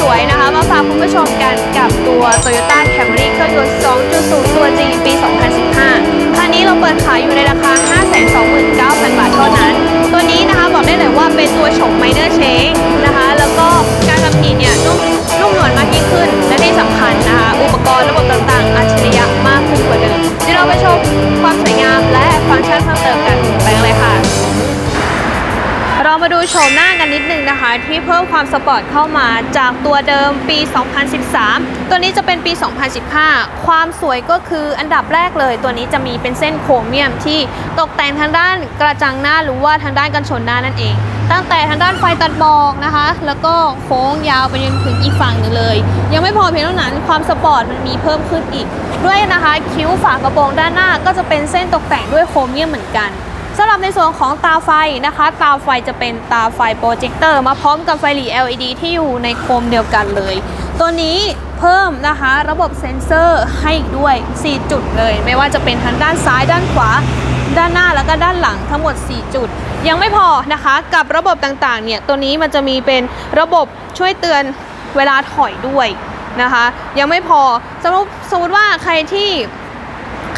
สวยๆ นะคะ มาฝากคุณผู้ชมกันกับตัว Toyota Camry เครื่องยนต์ 2.0 ตัว G ปี 2015 คันนี้เราเปิดขายอยู่ในราคา 529,000 บาทเท่านั้น ตัวนี้นะคะบอกได้เลยว่าเป็นตัวฉกไมเนอร์เชงนะคะ แล้วก็การทำหนีเนี่ยนุ่ม สปอร์ตเข้ามาจากตัวเดิมปี 2013 ตัวนี้จะเป็นปี 2015 ความสวยก็คืออันดับแรกเลย ตัวนี้จะมีเป็นเส้นโครเมียมที่ตกแต่งทางด้านกระจังหน้าหรือว่าทางด้านกันชนหน้านั่นเอง ตั้งแต่ทางด้านไฟตัดหมอกนะคะ แล้วก็โค้งยาวไปจนถึงอีกฝั่งหนึงเลย ยังไม่พอเพียงเท่านั้นความสปอร์ตมันมีเพิ่มขึ้นอีก ด้วยนะคะคิ้วฝากระโปรงด้านหน้าก็จะเป็นเส้นตกแต่งด้วยโครเมียมเหมือนกัน สำหรับในส่วนของตาไฟนะคะ ตาไฟจะเป็นตาไฟโปรเจคเตอร์มาพร้อมกับไฟหลี LED ที่อยู่ในโคมเดียวกันเลย ตัวนี้เพิ่มนะคะระบบเซ็นเซอร์ให้อีกด้วย 4 จุดเลย ไม่ว่าจะเป็นทางด้านซ้ายด้านขวา ด้านหน้าแล้วก็ด้านหลังทั้งหมด 4 จุด ยังไม่พอนะคะกับระบบต่างๆเนี่ยตัวนี้มันจะมีเป็นระบบช่วยเตือนเวลาถอยด้วยนะคะ ยังไม่พอสมมติสมมติว่าใครที่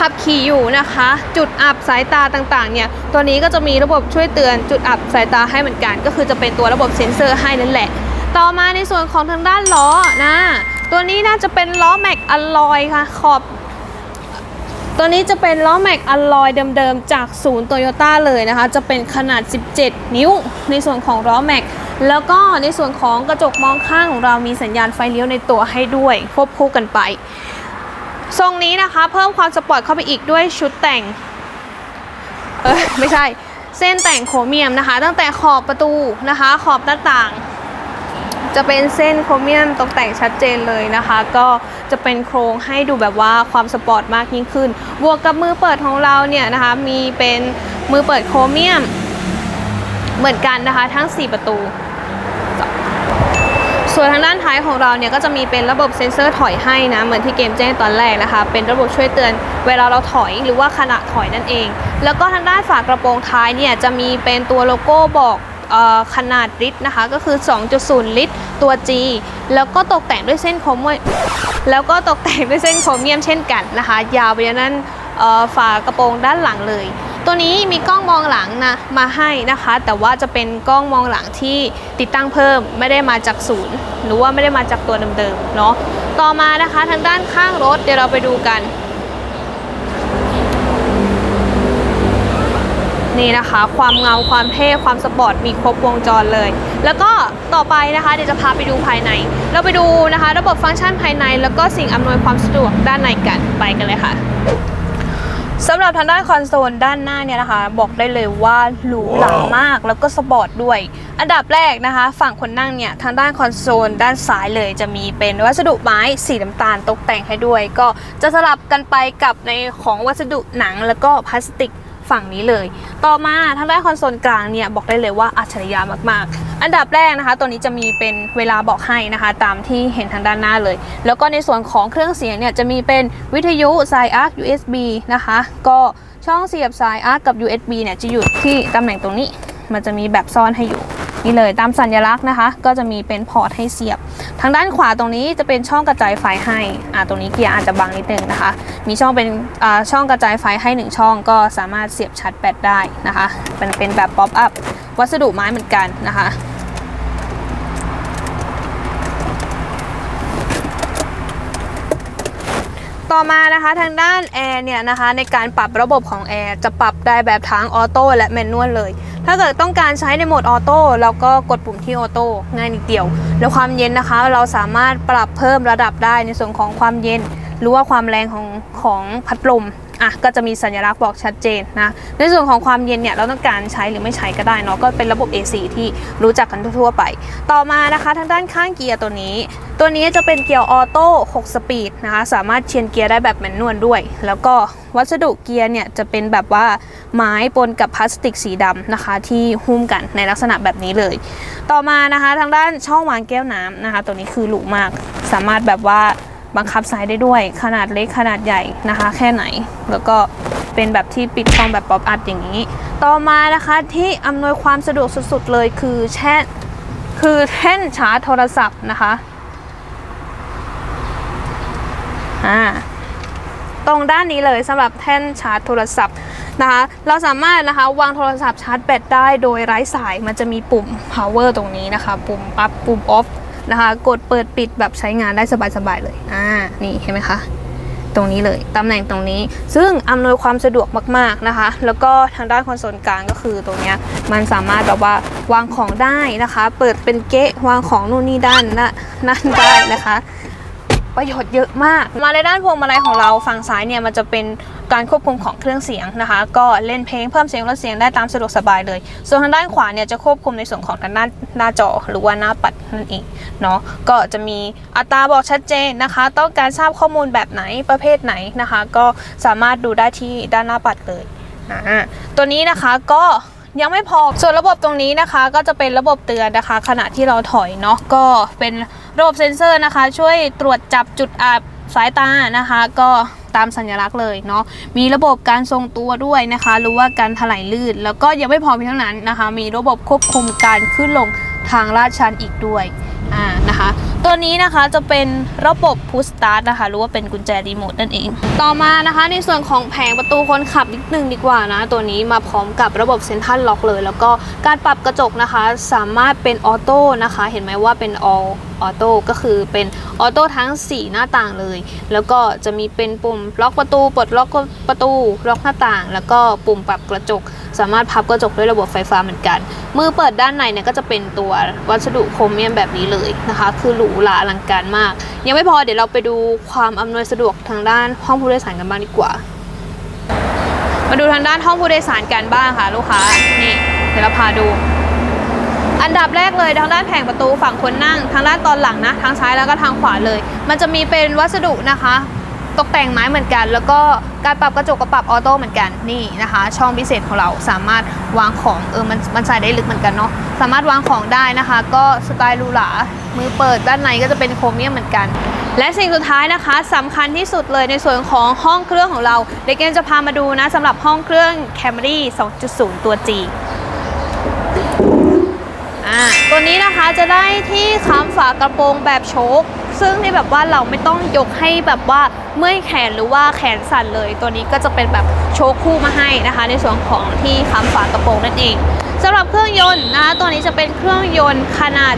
ขับขี่อยู่นะคะ จุดอับสายตาต่างๆเนี่ยตัวนี้ก็จะมีระบบช่วยเตือนจุดอับสายตาให้เหมือนกัน ก็คือจะเป็นตัวระบบเซ็นเซอร์ให้นั่นแหละ ต่อมาในส่วนของทางด้านล้อนะตัวนี้น่าจะเป็นล้อแม็กอลลอยค่ะขอบ ตัวนี้จะเป็นล้อแม็กอลลอยเดิมๆจากศูนย์โตโยต้าเลยนะคะ จะเป็นขนาด 17 นิ้ว ในส่วนของล้อแม็กแล้วก็ในส่วนของกระจกมองข้างของเรามีสัญญาณไฟเลี้ยวในตัวให้ด้วยควบคู่กันไป ทรงนี้นะคะเพิ่มความสปอร์ตเข้าไปอีกด้วยชุดแต่ง เออไม่ใช่ เส้นแต่งโครเมียมนะคะ ตั้งแต่ขอบประตูนะคะ ขอบหน้าต่าง จะเป็นเส้นโครเมียมตกแต่งชัดเจนเลยนะคะ ก็จะเป็นโครงให้ดูแบบว่าความสปอร์ตมากยิ่งขึ้น บวกกับมือเปิดของเราเนี่ยนะคะ มีเป็นมือเปิดโครเมียม เหมือนกันนะคะ ทั้ง 4 ประตู ส่วนทางด้านท้ายของเราเนี่ยก็จะมีเป็นระบบเซ็นเซอร์ถอยให้นะ เหมือนที่เกมแจ้งตอนแรกนะคะ เป็นระบบช่วยเตือนเวลาเราถอยหรือว่าขณะถอยนั่นเอง แล้วก็ทางด้านฝากระโปรงท้ายเนี่ยจะมีเป็นตัวโลโก้บอกขนาดลิตรนะคะ ก็คือ 2.0 ลิตร ตัว G แล้วก็ตกแต่งด้วยเส้นโครเมียมแล้วก็ตกแต่งด้วยเส้นโครเมียมเช่นกันนะคะ ยาวไปยันนั้นฝากระโปรงด้านหลังเลย ตัวนี้มีกล้องมองหลังนะมาให้นะคะ แต่ว่าจะเป็นกล้องมองหลังที่ติดตั้งเพิ่มไม่ได้มาจากศูนย์หรือว่าไม่ได้มาจากตัวเดิมๆเนาะต่อมานะคะทางด้านข้างรถเดี๋ยวเราไปดูกัน นี่นะคะความเงาความเท่ความสปอร์ตมีครบวงจรเลย แล้วก็ต่อไปนะคะเดี๋ยวจะพาไปดูภายใน เราไปดูนะคะ ระบบฟังก์ชันภายใน แล้วก็สิ่งอำนวยความสะดวกด้านในกันไปกันเลยค่ะ สำหรับทางด้านคอนโซลด้านหน้าเนี่ยนะคะ บอกได้เลยว่าหรูหรามากแล้วก็สปอร์ตด้วย อันดับแรกนะคะ ฝั่งคนนั่งเนี่ยทางด้านคอนโซลด้านซ้ายเลย จะมีเป็นวัสดุไม้สีน้ำตาลตกแต่งให้ด้วย ก็จะสลับกันไปกับในของวัสดุหนังแล้วก็พลาสติก ฝั่งนี้เลย ต่อมาทางด้านคอนโซลกลางเนี่ยบอกได้เลยว่าอัจฉริยะมากๆ อันดับแรกนะคะ ตัวนี้จะมีเป็นเวลาบอกให้นะคะ ตามที่เห็นทางด้านหน้าเลย แล้วก็ในส่วนของเครื่องเสียงเนี่ยจะมีเป็นวิทยุสายอาร์ค USB นะคะ ก็ช่องเสียบสายอาร์คกับ USB เนี่ยจะอยู่ที่ตำแหน่งตรงนี้ มันจะมีแบบซ่อนให้อยู่ นี่เลยตามสัญลักษณ์นะคะ ก็จะมีเป็นพอร์ตให้เสียบ ทางด้านขวาตรงนี้จะเป็นช่องกระจายไฟให้อ่าตรงนี้เกียร์อาจจะบังนิดนึงนะคะ มีช่องเป็นอ่าช่องกระจายไฟให้ 1 ช่องก็สามารถเสียบชาร์จแบตได้นะคะเป็นเป็นแบบป๊อปอัพวัสดุไม้เหมือนกันนะคะต่อมานะคะทางด้านแอร์เนี่ยนะคะในการปรับระบบของแอร์จะปรับได้แบบทั้งออโต้และแมนนวลเลย ถ้าเกิดต้องการใช้ในโหมดออโต้เราก็กดปุ่มที่ออโต้ง่ายนิดเดียว แล้วความเย็นนะคะ เราสามารถปรับเพิ่มระดับได้ในส่วนของความเย็น หรือว่าความแรงของของพัดลมอะก็จะมีสัญลักษณ์บอกชัดเจนนะ ในส่วนของความเย็นเนี่ยเราต้องการใช้หรือไม่ใช้ก็ได้เนาะก็เป็นระบบ AC ที่รู้จักกันทั่วๆไป ต่อมานะคะทางด้านข้างเกียร์ตัวนี้ ตัวนี้จะเป็นเกียร์ออโต้6สปีดนะคะสามารถเชียนเกียร์ได้แบบแมนนวลด้วย แล้วก็วัสดุเกียร์เนี่ยจะเป็นแบบว่าไม้ปนกับพลาสติกสีดำนะคะ ที่หุ้มกันในลักษณะแบบนี้เลย ต่อมานะคะทางด้านช่องวางแก้วน้ำนะคะ ตัวนี้คือหรูมากสามารถแบบว่า บังคับสายได้ด้วย ขนาดเล็กขนาดใหญ่นะคะ แค่ไหน แล้วก็เป็นแบบที่ปิดช่องแบบป๊อปอัพอย่างนี้ ต่อมานะคะที่อำนวยความสะดวกสุดๆเลยคือแช่คือแท่นชาร์จโทรศัพท์นะคะอ่าตรงด้านนี้เลยสำหรับแท่นชาร์จโทรศัพท์นะคะ เราสามารถนะคะวางโทรศัพท์ชาร์จแบตได้โดยไร้สายมันจะมีปุ่ม power ตรงนี้นะคะ ปุ่ม up ปุ่ม off นะคะ กดเปิดปิดแบบใช้งานได้สบายๆเลย อ่า นี่เห็นไหมคะ ตรงนี้เลย ตำแหน่งตรงนี้ ซึ่งอำนวยความสะดวกมากๆนะคะ แล้วก็ทางด้านคอนโซลกลางก็คือตรงนี้มันสามารถแบบว่าวางของได้นะคะ เปิดเป็นเก๊ะวางของนู่นนี่ด้านนะนั่นได้นะคะ ประโยชน์เยอะมาก มาในด้านพวงมาลัยของเราฝั่งซ้ายเนี่ยมันจะเป็นการควบคุมของเครื่องเสียงนะคะ ก็เล่นเพลงเพิ่มเสียงลดเสียงได้ตามสะดวกสบายเลย ส่วนทางด้านขวาเนี่ยจะควบคุมในส่วนของทางด้านหน้าจอหรือว่าหน้าปัดนั่นเองเนาะก็จะมีอัตราบอกชัดเจนนะคะ ต้องการทราบข้อมูลแบบไหนประเภทไหนนะคะ ก็สามารถดูได้ที่ด้านหน้าปัดเลยตัวนี้นะคะก็ ยังไม่พอ ส่วนระบบตรงนี้นะคะ ก็จะเป็นระบบเตือนนะคะ ขณะที่เราถอยเนาะก็เป็นระบบเซ็นเซอร์นะคะ ช่วยตรวจจับจุดอับสายตานะคะ ก็ตามสัญลักษณ์เลยเนาะมีระบบการทรงตัวด้วยนะคะ รู้ว่าการถลายลื่น แล้วก็ยังไม่พอเพียงเท่านั้นนะคะ มีระบบควบคุมการขึ้นลงทางลาดชันอีกด้วยอ่า ตัวนี้นะคะจะเป็นระบบ push start นะคะ หรือว่าเป็นกุญแจรีโมทนั่นเอง ต่อมานะคะในส่วนของแผงประตูคนขับนิดนึงดีกว่านะ ตัวนี้มาพร้อมกับระบบเซ็นทรัลล็อกเลย แล้วก็การปรับกระจกนะคะ สามารถเป็นออโต้นะคะ เห็นไหมว่าเป็น all ออโต้ก็คือเป็นออโต้ทั้ง 4 หน้าต่างเลย แล้วก็จะมีเป็นปุ่มล็อกประตูปลดล็อกประตูล็อกหน้าต่าง แล้วก็ปุ่มปรับกระจก สามารถพับกระจกด้วยระบบไฟฟ้าเหมือนกัน มือเปิดด้านในเนี่ยก็จะเป็นตัววัสดุโครเมียมแบบนี้เลยนะคะคือหรูหราอลังการมาก ยังไม่พอเดี๋ยวเราไปดูความอำนวยสะดวกทางด้านห้องผู้โดยสารกันบ้างดีกว่า มาดูทางด้านห้องผู้โดยสารกันบ้างค่ะ ลูกค้านี่เดี๋ยวเราพาดู อันดับแรกเลยทางด้านแผงประตูฝั่งคนนั่ง ทางด้านตอนหลังนะทางซ้ายแล้วก็ทางขวาเลย มันจะมีเป็นวัสดุนะคะ ตกแต่งไม้เหมือนกัน แล้วก็การปรับกระจกก็ปรับออโต้เหมือนกันนี่นะคะ ช่องพิเศษของเราสามารถวางของเออมันมันใส่ได้ลึกเหมือนกันเนาะสามารถวางของได้นะคะ ก็สไตล์หรูหรามือเปิดด้านในก็จะเป็นโครเมียมเหมือนกันและสิ่งสุดท้ายนะคะสำคัญที่สุดเลยในส่วนของห้องเครื่องของเราเด็กเกมจะพามาดูนะสำหรับห้องเครื่อง Camry 2.0 ตัว G อ่าตัวนี้นะคะจะได้ที่ค้ำฝากระโปรงแบบโชค ซึ่งที่แบบว่าเราไม่ต้องยกให้แบบว่าเมื่อยแขนหรือว่าแขนสั่นเลย ตัวนี้ก็จะเป็นแบบโชคคู่มาให้นะคะ ในส่วนของที่ค้ำฝากระโปรงนั่นเองสำหรับเครื่องยนต์นะคะตัวนี้จะเป็นเครื่องยนต์ขนาด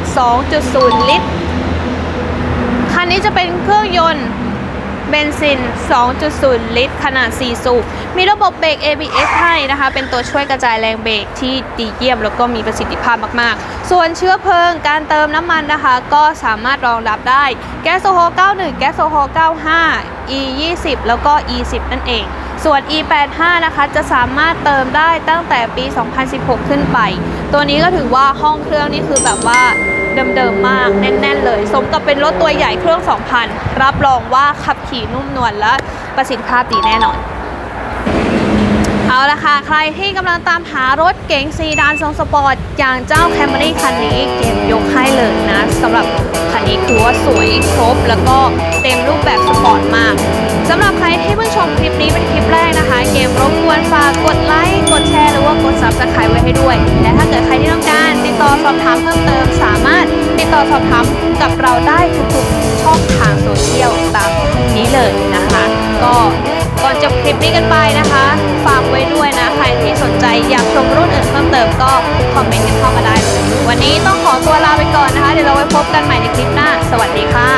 2.0 ลิตรคันนี้จะเป็นเครื่องยนต์ เบนซิน 2.0 ลิตร ขนาด 4 สูบ มีระบบเบรก ABS ให้นะคะ เป็นตัวช่วยกระจายแรงเบรกที่ดีเยี่ยม แล้วก็มีประสิทธิภาพมากๆ ส่วนเชื้อเพลิง การเติมน้ำมันนะคะ ก็สามารถรองรับได้ แก๊สโซฮอล์91 แก๊สโซฮอล์95 E 20แล้วก็ E 10นั่นเอง ส่วน E 85นะคะ จะสามารถเติมได้ตั้งแต่ปี 2016 ขึ้นไป ตัวนี้ก็ถือว่าห้องเครื่องนี่คือแบบว่า เดิมๆมาก แน่นๆเลย สมกับเป็นรถตัวใหญ่เครื่อง 2,000 รับรองว่าขับขี่นุ่มนวลและประสิทธิภาพดีแน่นอน เอาละค่ะ ใครที่กำลังตามหารถเก๋งซีดานทรงสปอร์ต อย่างเจ้า Camry คันนี้เกมยกให้เลยนะสำหรับคันนี้คือว่าสวยครบ แล้วก็เต็มรูปแบบสปอร์ตมากสำหรับใครที่เพิ่งชมคลิปนี้เป็นคลิปแรกนะคะ เกมรบกวนฝากกดไลค์กดแชร์หรือว่ากด Subscribe ไว้ให้ด้วย และถ้าเกิดใครที่ต้องการติดต่อสอบถามเพิ่มเติม สามารถติดต่อสอบถามกับเราได้ทุกๆช่องทางโซเชียลตามนี้เลยนะคะ ก็ก่อนจบคลิปนี้กันไปนะคะ ฝากไว้ด้วยนะ ใครที่สนใจอยากชมรุ่นอื่นเพิ่มเติมก็คอมเมนต์กันเข้ามาได้เลยวันนี้ต้องขอตัวลาไปก่อนนะคะ เดี๋ยวเราไว้พบกันใหม่ในคลิปหน้า สวัสดีค่ะ